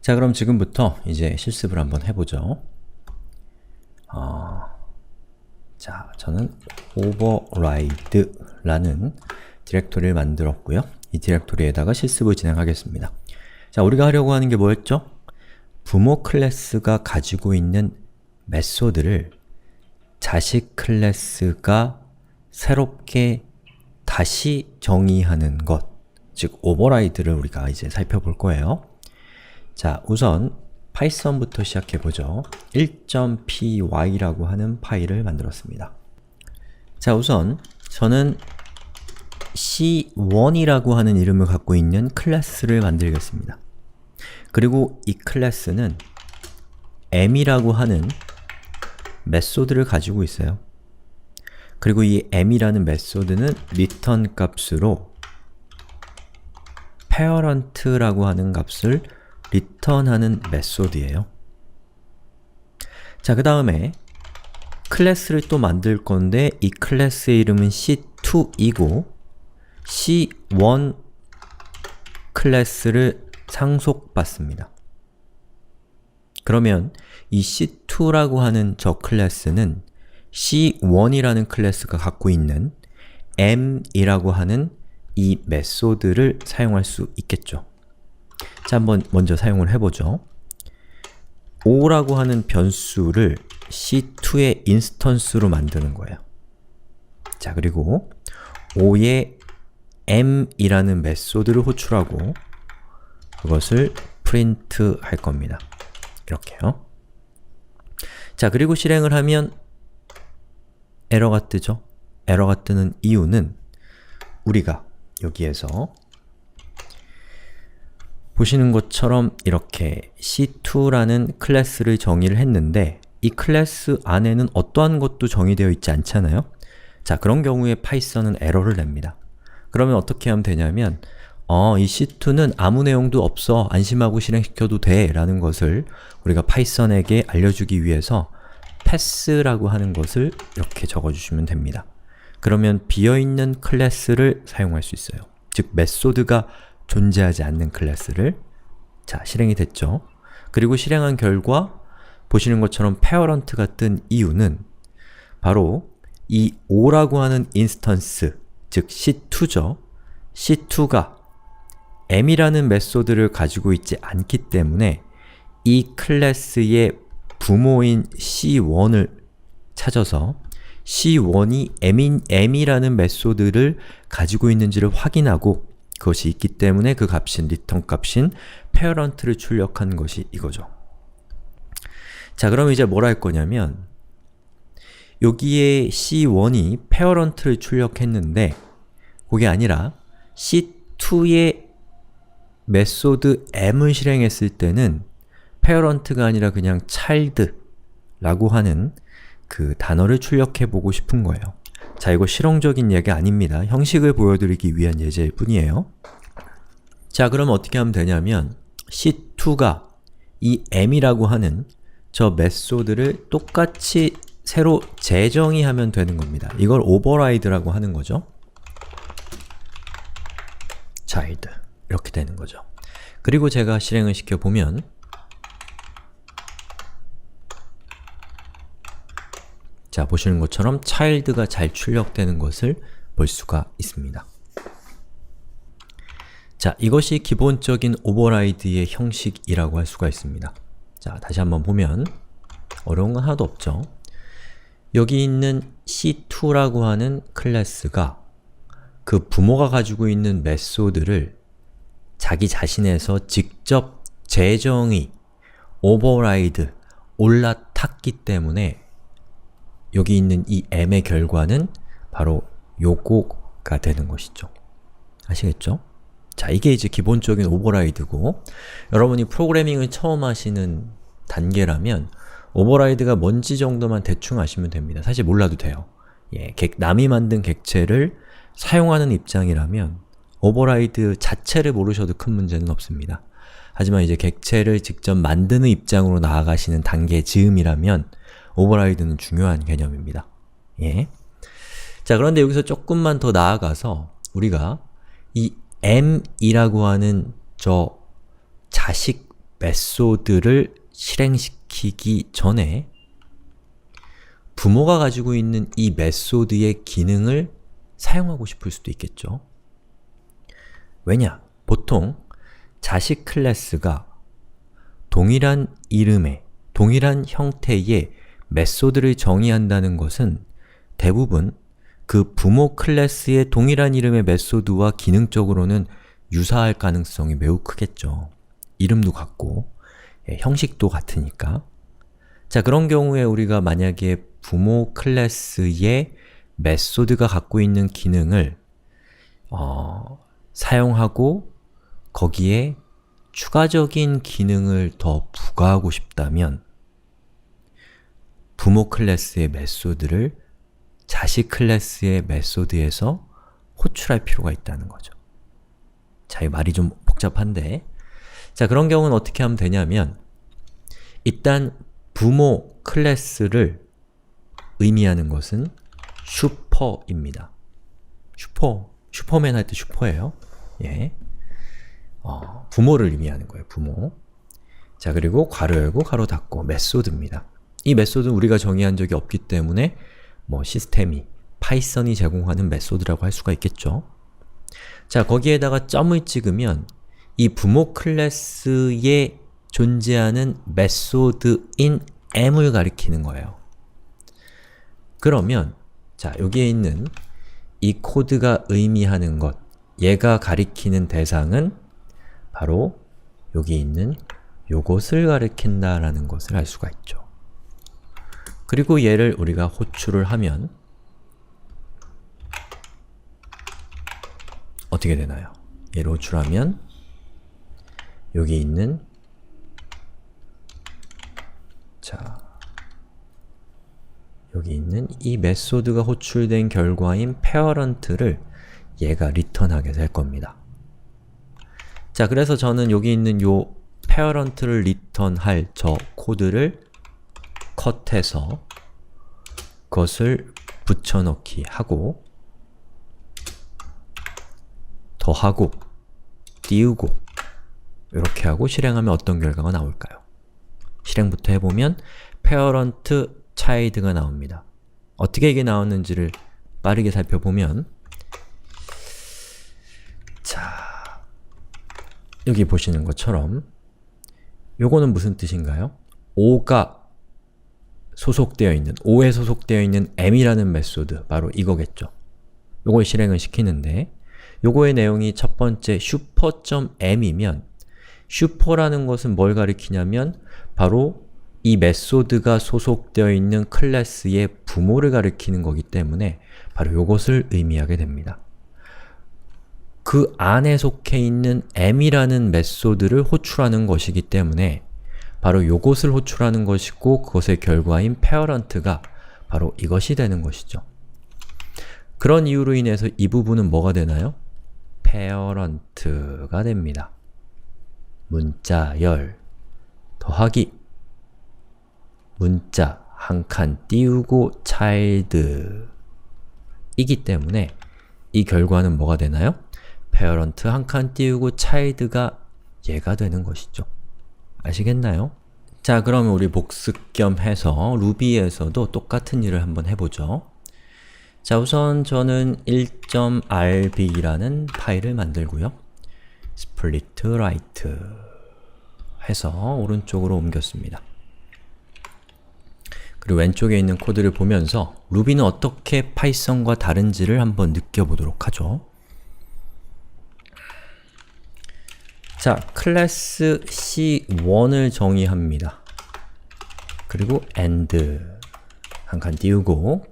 자 그럼 지금부터 이제 실습을 한번 해보죠. 어, 자, 저는 override라는 디렉토리를 만들었고요. 이 디렉토리에다가 실습을 진행하겠습니다. 자, 우리가 하려고 하는 게 뭐였죠? 부모 클래스가 가지고 있는 메소드를 자식 클래스가 새롭게 다시 정의하는 것, 즉 오버라이드를 우리가 이제 살펴볼 거예요. 자, 우선 파이썬부터 시작해보죠. 1.py라고 하는 파일을 만들었습니다. 자, 우선 저는 c1이라고 하는 이름을 갖고 있는 클래스를 만들겠습니다. 그리고 이 클래스는 m이라고 하는 메소드를 가지고 있어요. 그리고 이 m이라는 메소드는 return 값으로 parent라고 하는 값을 return하는 메소드예요. 자, 그 다음에 클래스를 또 만들 건데 이 클래스의 이름은 c2이고 c1 클래스를 상속받습니다. 그러면 이 c2라고 하는 저 클래스는 c1이라는 클래스가 갖고 있는 m이라고 하는 이 메소드를 사용할 수 있겠죠. 자, 한번 먼저 사용을 해보죠. 5라고 하는 변수를 c2의 인스턴스로 만드는 거예요. 자, 그리고 5의 m이라는 메소드를 호출하고 그것을 프린트 할 겁니다. 이렇게요. 자, 그리고 실행을 하면 에러가 뜨죠? 에러가 뜨는 이유는 우리가 여기에서 보시는 것처럼 이렇게 c2라는 클래스를 정의를 했는데 이 클래스 안에는 어떠한 것도 정의되어 있지 않잖아요? 자, 그런 경우에 파이썬은 에러를 냅니다. 그러면 어떻게 하면 되냐면 어, 이 c2는 아무 내용도 없어, 안심하고 실행시켜도 돼 라는 것을 우리가 파이썬에게 알려주기 위해서 pass라고 하는 것을 이렇게 적어주시면 됩니다. 그러면 비어있는 클래스를 사용할 수 있어요. 즉, 메소드가 존재하지 않는 클래스를 자, 실행이 됐죠. 그리고 실행한 결과 보시는 것처럼 parent가 뜬 이유는 바로 이 5라고 하는 인스턴스, 즉 c2죠. c2가 m이라는 메소드를 가지고 있지 않기 때문에 이 클래스의 부모인 c1을 찾아서 c1이 m인, m이라는 메소드를 가지고 있는지를 확인하고 그것이 있기 때문에 그 값인 return 값인 parent를 출력한 것이 이거죠. 자, 그럼 이제 뭘 할 거냐면 여기에 c1이 parent를 출력했는데 그게 아니라 c2의 메소드 m을 실행했을 때는 parent가 아니라 그냥 child라고 하는 그 단어를 출력해 보고 싶은 거예요. 자, 이거 실용적인 예가 아닙니다. 형식을 보여드리기 위한 예제일 뿐이에요. 자, 그럼 어떻게 하면 되냐면 c2가 이 m이라고 하는 저 메소드를 똑같이 새로 재정의 하면 되는 겁니다. 이걸 override라고 하는 거죠. child 이렇게 되는 거죠. 그리고 제가 실행을 시켜보면 자, 보시는 것처럼 child가 잘 출력되는 것을 볼 수가 있습니다. 자, 이것이 기본적인 오버라이드의 형식이라고 할 수가 있습니다. 자, 다시 한번 보면 어려운 건 하나도 없죠. 여기 있는 c2라고 하는 클래스가 그 부모가 가지고 있는 메소드를 자기 자신에서 직접 재정의, 오버라이드, 올라탔기 때문에 여기 있는 이 m의 결과는 바로 요거가 되는 것이죠. 아시겠죠? 자, 이게 이제 기본적인 오버라이드고 여러분이 프로그래밍을 처음 하시는 단계라면 오버라이드가 뭔지 정도만 대충 아시면 됩니다. 사실 몰라도 돼요. 예, 객, 남이 만든 객체를 사용하는 입장이라면 오버라이드 자체를 모르셔도 큰 문제는 없습니다. 하지만 이제 객체를 직접 만드는 입장으로 나아가시는 단계 즈음이라면 오버라이드는 중요한 개념입니다. 예. 자, 그런데 여기서 조금만 더 나아가서 우리가 이 m이라고 하는 저 자식 메소드를 실행시키기 전에 부모가 가지고 있는 이 메소드의 기능을 사용하고 싶을 수도 있겠죠. 왜냐? 보통 자식 클래스가 동일한 이름의, 동일한 형태의 메소드를 정의한다는 것은 대부분 그 부모 클래스의 동일한 이름의 메소드와 기능적으로는 유사할 가능성이 매우 크겠죠. 이름도 같고, 예, 형식도 같으니까. 자, 그런 경우에 우리가 만약에 부모 클래스의 메소드가 갖고 있는 기능을 어, 사용하고 거기에 추가적인 기능을 더 부과하고 싶다면 부모 클래스의 메소드를 자식 클래스의 메소드에서 호출할 필요가 있다는 거죠. 자, 이 말이 좀 복잡한데 자, 그런 경우는 어떻게 하면 되냐면 일단 부모 클래스를 의미하는 것은 슈퍼입니다. 슈퍼, 슈퍼맨 할 때 슈퍼예요. 예. 어, 부모를 의미하는 거예요, 부모. 자, 그리고 괄호 열고 괄호 닫고 메소드입니다. 이 메소드는 우리가 정의한 적이 없기 때문에 뭐 시스템이, 파이썬이 제공하는 메소드라고 할 수가 있겠죠. 자, 거기에다가 점을 찍으면 이 부모 클래스에 존재하는 메소드인 m을 가리키는 거예요. 그러면 자, 여기에 있는 이 코드가 의미하는 것, 얘가 가리키는 대상은 바로 여기 있는 요것을 가리킨다라는 것을 알 수가 있죠. 그리고 얘를 우리가 호출을 하면 어떻게 되나요? 얘를 호출하면 여기 있는 자 여기 있는 이 메소드가 호출된 결과인 parent를 얘가 리턴하게 될 겁니다. 자, 그래서 저는 여기 있는 요 parent를 리턴할 저 코드를 컷해서 그것을 붙여넣기 하고 더하고 띄우고 이렇게 하고 실행하면 어떤 결과가 나올까요? 실행부터 해보면 parent child가 나옵니다. 어떻게 이게 나왔는지를 빠르게 살펴보면 자, 여기 보시는 것처럼 요거는 무슨 뜻인가요? 5가 소속되어 있는, 5에 소속되어 있는 m이라는 메소드, 바로 이거겠죠. 요걸 실행을 시키는데 요거의 내용이 첫 번째 슈퍼.m이면 슈퍼라는 것은 뭘 가리키냐면 바로 이 메소드가 소속되어 있는 클래스의 부모를 가리키는 거기 때문에 바로 이것을 의미하게 됩니다. 그 안에 속해 있는 m이라는 메소드를 호출하는 것이기 때문에 바로 이것을 호출하는 것이고 그것의 결과인 parent가 바로 이것이 되는 것이죠. 그런 이유로 인해서 이 부분은 뭐가 되나요? parent가 됩니다. 문자 열 더하기 문자 한 칸 띄우고 child 이기 때문에 이 결과는 뭐가 되나요? parent 한 칸 띄우고 child가 얘가 되는 것이죠. 아시겠나요? 자, 그러면 우리 복습 겸 해서 루비에서도 똑같은 일을 한번 해보죠. 자, 우선 저는 1.rb라는 파일을 만들고요. split right 해서 오른쪽으로 옮겼습니다. 그리고 왼쪽에 있는 코드를 보면서 루비는 어떻게 파이썬과 다른지를 한번 느껴보도록 하죠. 자, 클래스 C1을 정의합니다. 그리고 AND 한 칸 띄우고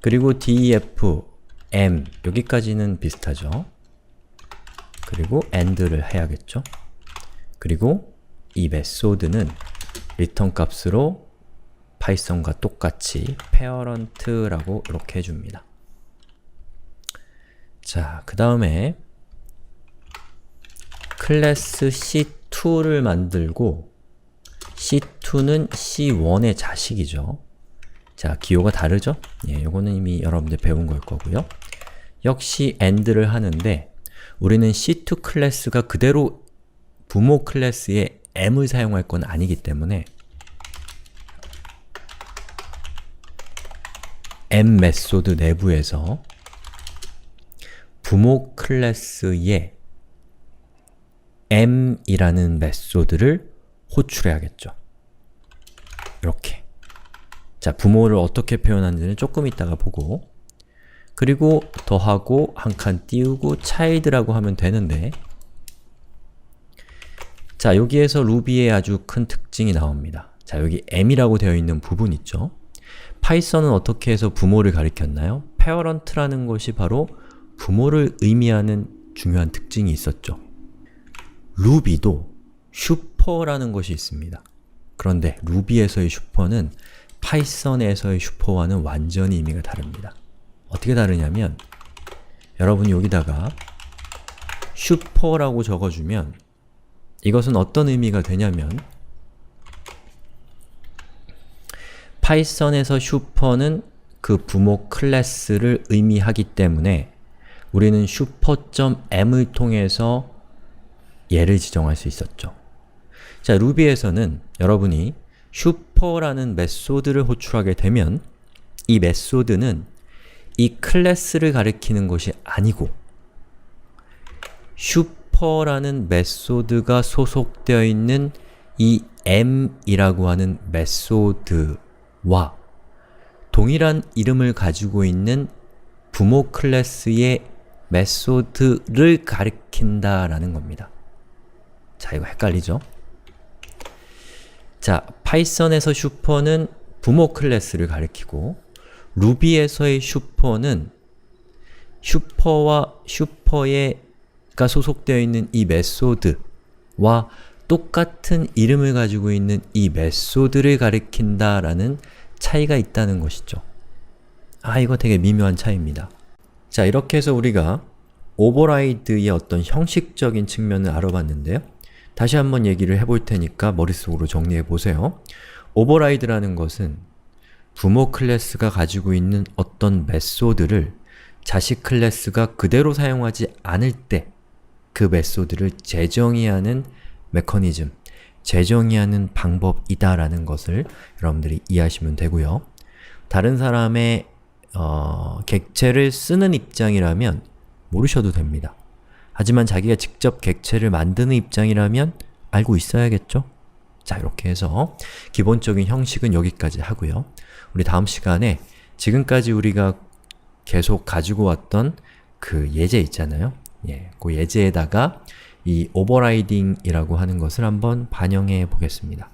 그리고 DEF, M 여기까지는 비슷하죠. 그리고 AND를 해야겠죠. 그리고 이 메소드는 리턴 값으로 파이썬과 똑같이 parent라고 이렇게 해줍니다. 자, 그 다음에 클래스 C2를 만들고 C2는 C1의 자식이죠. 자, 기호가 다르죠? 예, 요거는 이미 여러분들 배운 걸 거고요. 역시 AND를 하는데 우리는 C2 클래스가 그대로 부모 클래스의 m을 사용할 건 아니기 때문에 m 메소드 내부에서 부모 클래스의 m이라는 메소드를 호출해야겠죠. 이렇게 자, 부모를 어떻게 표현하는지는 조금 이따가 보고 그리고 더하고 한 칸 띄우고 child라고 하면 되는데 자, 여기에서 루비의 아주 큰 특징이 나옵니다. 자, 여기 m이라고 되어 있는 부분 있죠? 파이썬은 어떻게 해서 부모를 가리켰나요? parent라는 것이 바로 부모를 의미하는 중요한 특징이 있었죠. 루비도 슈퍼라는 것이 있습니다. 그런데 루비에서의 슈퍼는 파이썬에서의 슈퍼와는 완전히 의미가 다릅니다. 어떻게 다르냐면 여러분이 여기다가 슈퍼라고 적어주면 이것은 어떤 의미가 되냐면 파이썬에서 슈퍼는 그 부모 클래스를 의미하기 때문에 우리는 슈퍼.m을 통해서 얘를 지정할 수 있었죠. 자, 루비에서는 여러분이 슈퍼라는 메소드를 호출하게 되면 이 메소드는 이 클래스를 가리키는 것이 아니고 슈퍼라는 메소드가 소속되어 있는 이 m이라고 하는 메소드와 동일한 이름을 가지고 있는 부모 클래스의 메소드를 가리킨다라는 겁니다. 자, 이거 헷갈리죠? 자, 파이썬에서 슈퍼는 부모 클래스를 가리키고 루비에서의 슈퍼는 슈퍼와 슈퍼에가 소속되어 있는 이 메소드와 똑같은 이름을 가지고 있는 이 메소드를 가리킨다 라는 차이가 있다는 것이죠. 아, 이거 되게 미묘한 차이입니다. 자, 이렇게 해서 우리가 오버라이드의 어떤 형식적인 측면을 알아봤는데요. 다시 한번 얘기를 해볼 테니까 머릿속으로 정리해 보세요. 오버라이드라는 것은 부모 클래스가 가지고 있는 어떤 메소드를 자식 클래스가 그대로 사용하지 않을 때 그 메소드를 재정의하는 메커니즘, 재정의하는 방법이다라는 것을 여러분들이 이해하시면 되고요. 다른 사람의 어, 객체를 쓰는 입장이라면 모르셔도 됩니다. 하지만 자기가 직접 객체를 만드는 입장이라면 알고 있어야겠죠? 자, 이렇게 해서 기본적인 형식은 여기까지 하고요. 우리 다음 시간에 지금까지 우리가 계속 가지고 왔던 그 예제 있잖아요. 예, 그 예제에다가 이 오버라이딩이라고 하는 것을 한번 반영해 보겠습니다.